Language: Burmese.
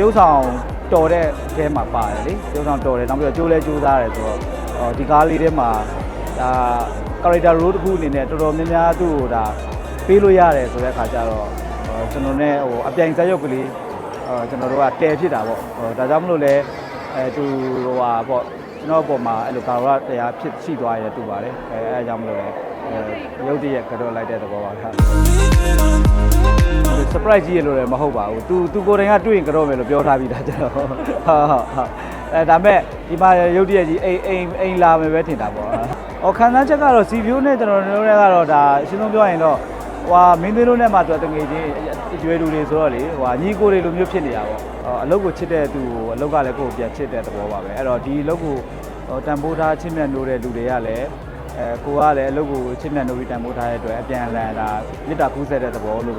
တရုပ်ဆောင်တော်တဲ့အဲမှာပါတယ်လေတရုပ်ဆောင်တော်တယ်နောက်ပြီးတော့ကြိုးလဲကြိုးစားတယ်ဆိုတော့ဟောဒီကားလေးထဲမှာဒါ character role တစ်ခုအနေနဲ့တော်တော်များများသူ့ကိုဒါပေးလို့ရတယ်ဆိုတဲ့အခါကျတော့ဟောကျွန်တော်နဲ့ဟိုအပြိုင်ဇက်ရုပ်ကလေးဟောကျွန်တော်တို့ကတဲဖြစ်တာပေါ့ဟောဒါကြောင့်မလို့လဲအဲသူဟိုဟာပေါ့ကျွန်တော်အပေါ်မှာအဲ့လိုကာရတရားဖြစ်ရှိသွားရတူပါတယ်အဲအဲအကြောင်းမလို့လဲအဲရုပ်တရက်ကတော့လိုက်တဲ့သဘောပါခင်ဗျ surprise ကြီးရလို့လည်းမဟုတ်ပါဘူး။ तू तू ကိုယ်တိုင်ကတွေ့ရင်ကြော့မယ်လို့ပြောထားပြီးသားကျွန်တော်။ဟုတ်ဟုတ်ဟုတ်။အဲဒါမဲ့ဒီမှာရုပ်တရက်ကြီးအိမ်အိမ်အိမ်လာမယ်ပဲထင်တာပေါ့။အော်ခံစားချက်ကတော့စီဖြိုးနဲ့ကျွန်တော်တို့တွေကတော့ဒါအရှင်းဆုံးပြောရင်တော့ဟွာမင်းသွေးတို့နဲ့မှတွေ့တငယ်ချင်းရွယ်လူတွေဆိုတော့လေဟွာညီကိုတွေလိုမျိုးဖြစ်နေတာပေါ့။အော်အလုပ်ကိုချစ်တဲ့သူကိုအလုပ်ကလည်းကိုယ့်ကိုပြန်ချစ်တဲ့သဘောပါပဲ။အဲ့တော့ဒီအလုပ်ကိုဟိုတန်ဖိုးထားချစ်မြတ်နိုးတဲ့လူတွေကလည်းအဲကိုကလည်းအလုပ်ကိုချစ်မြတ်နိုးပြီးတန်ဖိုးထားတဲ့အတွက်အပြန်အလှန်ဒါမေတ္တာကူးဆက်တဲ့သဘောလို့ပဲ